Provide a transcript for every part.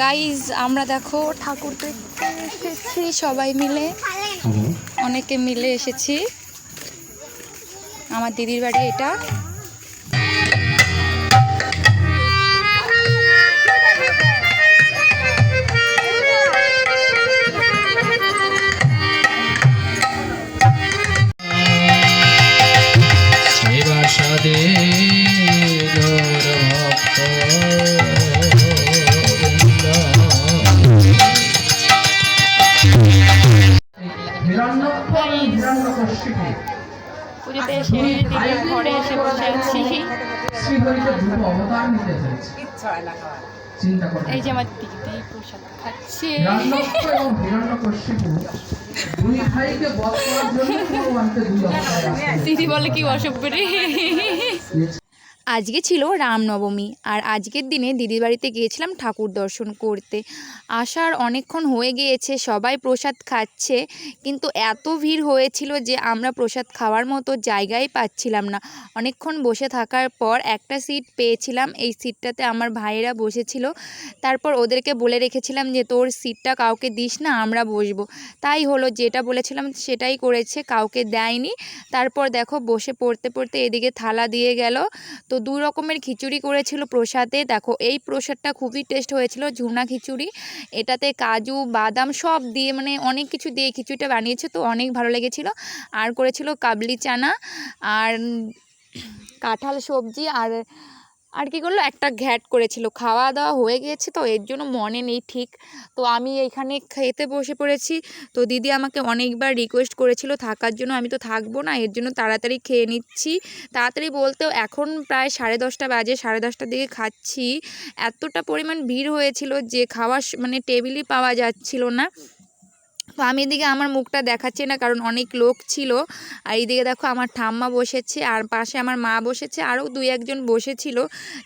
Guys আমরা দেখো ঠাকুর এসেছি সবাই মিলে। অনেকে মিলে এসেছি। আমার দিদির বাড়ি এটা। সাদে গৌরভক্ত ঘরে এসে বসে আছি। এই যে আমার দিদি প্রসাদ খাচ্ছে। দিদি বলে কি অসভ্য রে? আজকে ছিল রামনবমী আর আজকের দিনে দিদির বাড়িতে গিয়েছিলাম ঠাকুর দর্শন করতে। আসার অনেকক্ষণ হয়ে গিয়েছে, সবাই প্রসাদ খাচ্ছে, কিন্তু এত ভিড় হয়েছিল যে আমরা প্রসাদ খাওয়ার মতো জায়গাই পাচ্ছিলাম না। অনেকক্ষণ বসে থাকার পর একটা সিট পেয়েছিলাম, এই সিটটাতে আমার ভাইয়েরা বসেছিল। তারপর ওদেরকে বলে রেখেছিলাম যে, তোর সিটটা কাউকে দিস না, আমরা বসবো। তাই হলো, যেটা বলেছিলাম সেটাই করেছে, কাউকে দেয়নি। তারপর দেখো, বসে পড়তে পড়তে এদিকে থালা দিয়ে গেল। তো দু রকমের খিচুড়ি করেছিল প্রসাদে। দেখো, এই প্রসাদটা খুবই টেস্ট হয়েছিল ঝুনা খিচুড়ি, এটাতে কাজু, বাদাম সব দিয়ে মানে অনেক কিছু দিয়ে খিচুড়িটা বানিয়েছে, তো অনেক ভালো লেগেছিল। আর করেছিল কাবলি চানা, আর কাঁঠাল সবজি, আর আর কি করল? একটা ঘ্যাট করেছিল। খাওয়া দাওয়া হয়ে গিয়েছে তো, এর জন্য মনে নেই ঠিক। তো আমি এখানে খেতে বসে পড়েছি। তো দিদি আমাকে অনেকবার রিকোয়েস্ট করেছিল, থাকার জন্য আমি তো থাকব না, এর জন্য তাড়াতাড়ি খেয়ে নিচ্ছি। তাড়াতাড়ি বলতেও এখন প্রায় সাড়ে দশটা বাজে, সাড়ে দশটার দিকে খাচ্ছি। এতটা পরিমাণ ভিড় হয়েছিল যে খাওয়ার মানে টেবিলই পাওয়া যাচ্ছিল না। তো আমি এদিকে আমার মুখটা দেখাচ্ছি না, কারণ অনেক লোক ছিল। আর এইদিকে দেখো, আমার ঠাম্মা বসেছে, আর পাশে আমার মা বসেছে, আরও দুই একজন বসেছিল।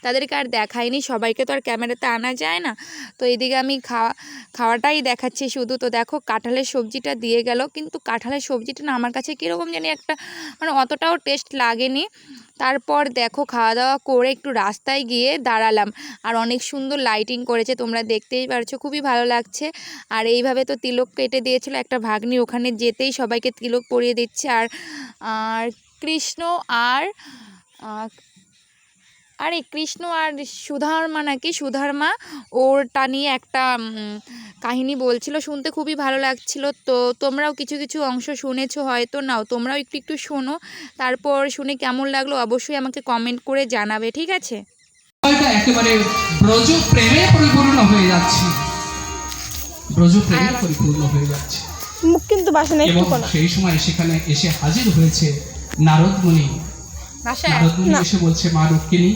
তাদেরকে আর দেখায়নি সবাইকে তো আর ক্যামেরাতে আনা যায় না। তো এইদিকে আমি খাওয়া খাওয়াটাই দেখাচ্ছি শুধু। তো দেখো, কাঁঠালের সবজিটা দিয়ে গেল, কিন্তু কাঁঠালের সবজিটা না আমার কাছে কীরকম জানি একটা মানে অতটাও টেস্ট লাগেনি। তারপর দেখো খাওয়া দাওয়া করে একটু রাস্তায় গিয়ে দাঁড়ালাম। আর অনেক সুন্দর লাইটিং করেছে, তোমরা দেখতেই পারছ, খুবই ভালো লাগছে। আর এইভাবে তো তিলক কেটে দিয়েছিল একটা ভাগ্নি, ওখানে যেতেই সবাইকে তিলক পরিয়ে দিচ্ছে। আর আর কৃষ্ণ আর আরে কৃষ্ণ আর সুধর্মা নাকি? সুধর্মা ওরটা নিয়ে একটা কাহিনী বলছিল শুনতে খুবই ভালো লাগছিল। তো তোমরাও কিছু কিছু অংশ শুনেছো হয়তো। নাও তোমরাও একটু একটু শোনো। তারপর শুনে কেমন লাগল অবশ্যই আমাকে কমেন্ট করে জানাবে ঠিক আছে? একেবারে ব্রজ প্রেমে পরিপূর্ণ হয়ে যাচ্ছে। ব্রজ প্রেমে পরিপূর্ণ হয়ে যাচ্ছে। মুখ কিন্তু বাসে না। এবং সেই সময় সেখানে এসে হাজির হয়েছে নারদ মুনি এসে বলছে মা রুক্মিণী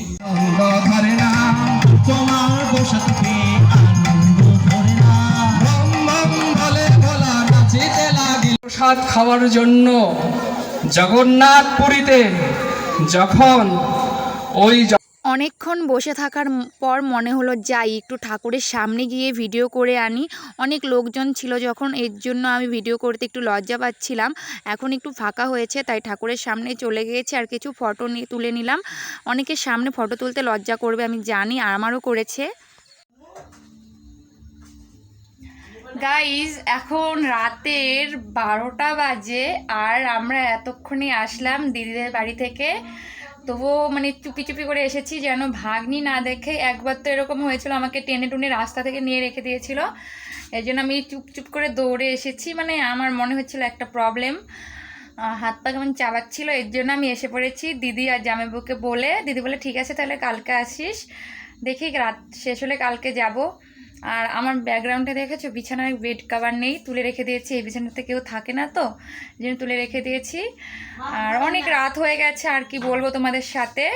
ধরে না তোমার বসত পেয়ে আনন্দ ধরে না বম বম বলে ভোলা নাচিতে লাগিল প্রসাদ খাওয়ার জন্য জগন্নাথ পুরীতে যখন ওই অনেকক্ষণ বসে থাকার পর মনে হলো, যাই, একটু ঠাকুরের সামনে গিয়ে ভিডিও করে আনি। অনেক লোকজন ছিল যখন, এর জন্য আমি ভিডিও করতে একটু লজ্জা পাচ্ছিলাম। এখন একটু ফাঁকা হয়েছে, তাই ঠাকুরের সামনে চলে গিয়েছে আর কিছু ফটো তুলে নিলাম। অনেকের সামনে ফটো তুলতে লজ্জা করবে, আমি জানি আমারও করেছে। গাইজ এখন রাতের বারোটা বাজে, আর আমরা এতক্ষণে আসলাম দিদিদের বাড়ি থেকে। তবুও মানে চুপি চুপি করে এসেছি যেন ভাগ্নি না দেখে একবার তো এরকম হয়েছিল, আমাকে টেনে টুনে রাস্তা থেকে নিয়ে রেখে দিয়েছিল। এই জন্য আমি চুপ চুপ করে দৌড়ে এসেছি মানে আমার মনে হচ্ছিল একটা প্রবলেম হাত পা কেমন চালাচ্ছিল, এর জন্য আমি এসে পড়েছি। দিদি আর জামাইবুকে বলে, দিদি বলে, ঠিক আছে, তাহলে কালকে আসিস। দেখি, রাত শেষ হলে কালকে যাব। আর আমার ব্যাকগ্রাউন্ডে দেখেছ? বিছানায় বেড কাভার নেই, তুলে রেখে দিয়েছি। এই বিছানাতে কেউ থাকে না তো জন্য তুলে রেখে দিয়েছি। আর অনেক রাত হয়ে গেছে, আর কি বলব তোমাদের সাথে?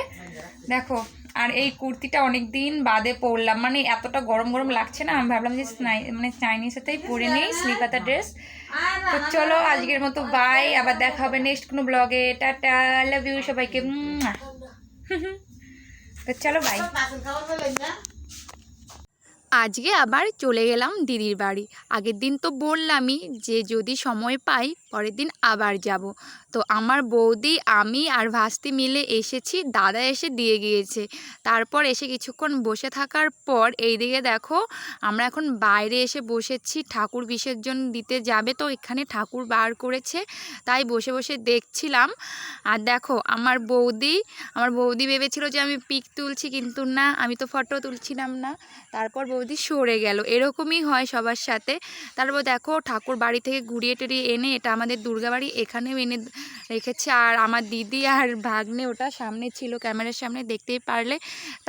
দেখো, আর এই কুর্তিটা অনেক দিন বাদে পরলাম। মানে এতটা গরম গরম লাগছে না, আমি ভাবলাম যে মানে চাইনিজেতেই পরে নিই স্লিপাতা ড্রেস তো চলো, আজকের মতো বাই আবার দেখা হবে নেক্সট কোনো ব্লগে টাটা লাভ ইউ সবাইকে। তো চলো বাই আজকে আবার চলে গেলাম দিদির বাড়ি। আগের দিন তো বললামই যে যদি সময় পাই পরের দিন আবার যাব। তো আমার বৌদি, আমি আর ভাস্তি মিলে এসেছি, দাদা এসে দিয়ে গিয়েছে। তারপর এসে কিছুক্ষণ বসে থাকার পর এইদিকে দেখো, আমরা এখন বাইরে এসে বসেছি, ঠাকুর বিসর্জন দিতে যাবে তো এখানে ঠাকুর বার করেছে, তাই বসে বসে দেখছিলাম। আর দেখো, আমার বৌদি আমার বৌদি ভেবেছিল যে আমি পিক তুলছি কিন্তু না, আমি তো ফটো তুলছিলাম না। তারপর বৌদি সরে গেল। এরকমই হয় সবার সাথে। তারপর দেখো ঠাকুর বাড়ি থেকে ঘুরিয়ে টুরিয়ে এনে এটা আমাদের দুর্গাবাড়ি এখানেও এনে রেখেছে। আর আমার দিদি আর ভাগ্নে ওটা সামনে ছিল ক্যামেরার সামনে, দেখতেই পারলে।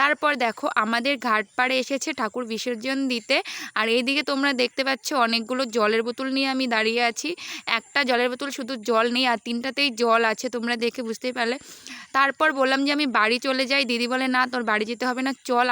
তারপর দেখো আমাদের ঘাট পাড়ে এসেছে ঠাকুর বিসর্জন দিতে। আর এইদিকে তোমরা দেখতে পাচ্ছ অনেকগুলো জলের বোতল নিয়ে আমি দাঁড়িয়ে আছি। একটা জলের বোতল শুধু জল নেই, আর তিনটাতেই জল আছে, তোমরা দেখে বুঝতেই পারলে। তারপর বললাম যে আমি বাড়ি চলে যাই। দিদি বলে, না, তোর বাড়ি যেতে হবে না, চল